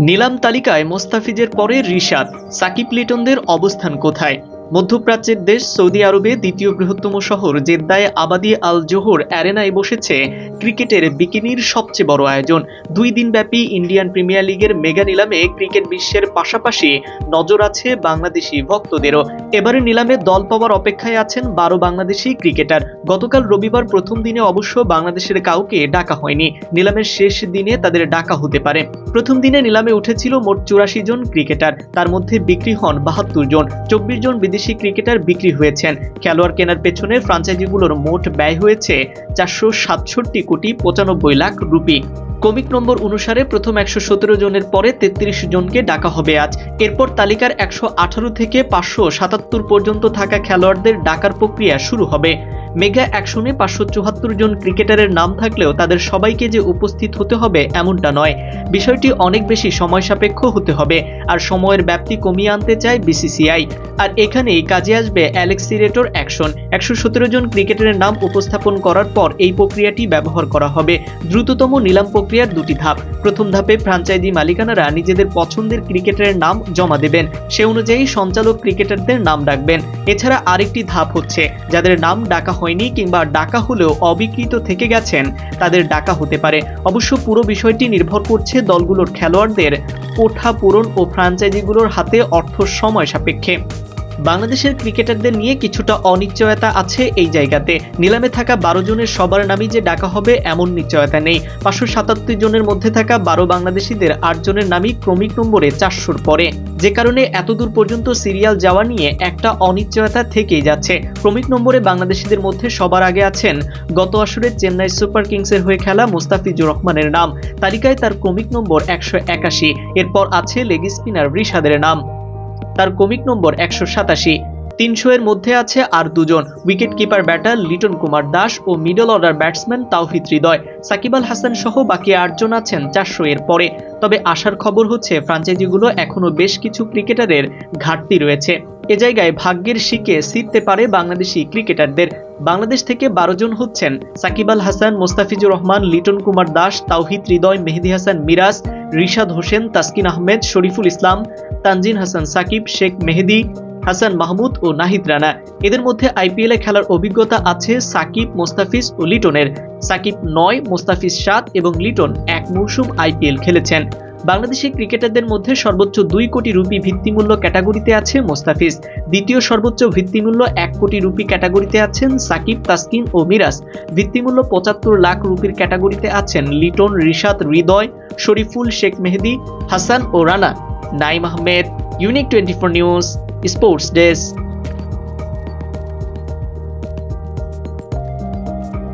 নিলাম তালিকায় মোস্তাফিজের পরে রিশাদ। সাকিব লিটনদের অবস্থান কোথায়? মধ্যপ্রাচ্যের দেশ সৌদি আরবে দ্বিতীয় বৃহত্তম শহর জেদ্দায় আবাদি আল জোহর অ্যারেনায় বসেছে ক্রিকেটের বিকিনির সবচেয়ে বড় আয়োজন। দুই দিনব্যাপী ইন্ডিয়ান প্রিমিয়ার লিগের মেগা নিলামে ক্রিকেট বিশ্বের পাশাপাশি নজর আছে বাংলাদেশি ভক্তদেরও। এবারে নিলামে দল পাওয়ার অপেক্ষায় আছেন বারো বাংলাদেশি ক্রিকেটার। গতকাল রবিবার প্রথম দিনে অবশ্য বাংলাদেশের কাউকে ডাকা হয়নি। নিলামের শেষ দিনে তাদের ডাকা হতে পারে। প্রথম দিনে নিলামে উঠেছিল মোট চুরাশি জন ক্রিকেটার। তার মধ্যে বিক্রি হন বাহাত্তর জন। চব্বিশ জন বিদেশি ক্রিকেটার বিক্রি হয়েছেন। খেলোয়াড় কেনার পেছনে ফ্রাঞ্চাইজিগুলোর মোট ব্যয় হয়েছে চারশো সাতষট্টি কোটি পঁচানব্বই লাখ রুপি। কমিক নম্বর অনুসারে প্রথম একশো সতেরো জনের পরে তেত্রিশ জনকে ডাকা হবে আজ। এরপর তালিকার একশো আঠারো থেকে পাঁচশো সাতাত্তর পর্যন্ত থাকা খেলোয়াড়দের ডাকার প্রক্রিয়া শুরু হবে। মেগা অ্যাকশনে পাঁচশো চুয়াত্তর জন ক্রিকেটারের নাম থাকলেও তাদের সবাইকে যে উপস্থিত হতে হবে এমনটা নয়। বিষয়টি অনেক বেশি সময় সাপেক্ষ হতে হবে আর সময়ের ব্যাপ্তি কমিয়ে আনতে চায় বিসিসিআই। আর এখানেই কাজে আসবে অ্যালেক্সিরেটর অ্যাকশন। একশো সতেরো জন ক্রিকেটারের নাম উপস্থাপন করার পর এই প্রক্রিয়াটি ব্যবহার করা হবে। দ্রুততম নিলাম প্রক্রিয়ার দুটি ধাপ। প্রথম ধাপে ফ্রাঞ্চাইজি মালিকানারা নিজেদের পছন্দের ক্রিকেটারের নাম জমা দেবেন। সে অনুযায়ী সঞ্চালক ক্রিকেটারদের নাম ডাকবেন। এছাড়া আরেকটি ধাপ হচ্ছে, যাদের নাম ডাকা হয়নি কিংবা ডাকা হলেও অবিকৃত থেকে গেছেন, তাদের ডাকা হতে পারে। অবশ্য পুরো বিষয়টি নির্ভর করছে দলগুলোর খেলোয়াড়দের কোঠা পূরণ ও ফ্রাঞ্চাইজিগুলোর হাতে অর্থ সময় সাপেক্ষে। বাংলাদেশের ক্রিকেটারদের নিয়ে কিছুটা অনিশ্চয়তা আছে এই জায়গাতে। নিলামে থাকা বারো জনের সবার নামই যে ডাকা হবে এমন নিশ্চয়তা নেই। পাঁচশো সাতাত্তর জনের মধ্যে থাকা বারো বাংলাদেশিদের আট জনের নামই ক্রমিক নম্বরে চারশোর পরে। যে কারণে এতদূর পর্যন্ত সিরিয়াল যাওয়া নিয়ে একটা অনিশ্চয়তা থেকেই যাচ্ছে। ক্রমিক নম্বরে বাংলাদেশিদের মধ্যে সবার আগে আছেন গত আসরে চেন্নাই সুপার কিংসের হয়ে খেলা মুস্তাফিজুর রহমানের নাম। তালিকায় তার ক্রমিক নম্বর একশো একাশি। এরপর আছে লেগ স্পিনার রিশাদের নাম। তার কমিক নম্বর একশো সাতাশি। তিনশো এর মধ্যে আছে আর দুজন। Wicket keeper batter Liton Kumar Das ও middle order batsman Towhid Hridoy. Shakib Al Hasan সহ বাকি আটজন আছেন চারশো এর পরে। তবে আসার খবর হচ্ছে ফ্রাঞ্চাইজিগুলো এখনও বেশ কিছু ক্রিকেটারের ঘাটতি রয়েছে। এ জায়গায় ভাগ্যের শিকে সিটতে পারে বাংলাদেশি ক্রিকেটারদের। বাংলাদেশ থেকে বারো জন হচ্ছেন সাকিব আল হাসান, মোস্তাফিজুর রহমান, লিটন কুমার দাস তাওহিদ হৃদয়, মেহেদি হাসান মিরাজ, রিশাদ হোসেন, তাসকিন আহমেদ, শরীফুল ইসলাম, তানজিন হাসান সাকিব, শেখ মেহেদি হাসান মাহমুদ ও নাহিদ রানা। এদের মধ্যে আইপিএলে খেলার অভিজ্ঞতা আছে সাকিব, মোস্তাফিজ ও লিটনের। সাকিব নয়, মোস্তাফিজ সাত এবং লিটন এক মৌসুম আইপিএল খেলেছেন। বাংলাদেশের ক্রিকেটারদের মধ্যে সর্বোচ্চ দুই কোটি রুপি ভিত্তিমূল্য ক্যাটাগরিতে আছে মোস্তাফিজ। দ্বিতীয় সর্বোচ্চ ভিত্তিমূল্য এক কোটি রুপি ক্যাটাগরিতে আছেন সাকিব, তাসকিন ও মিরাজ। ভিত্তিমূল্য পঁচাত্তর লাখ রুপির ক্যাটাগরিতে আছেন লিটন রিশাদ হৃদয়, শরীফুল শেখ মেহেদি, হাসান ও Rana. Naim Ahmed unique twenty four news sports desk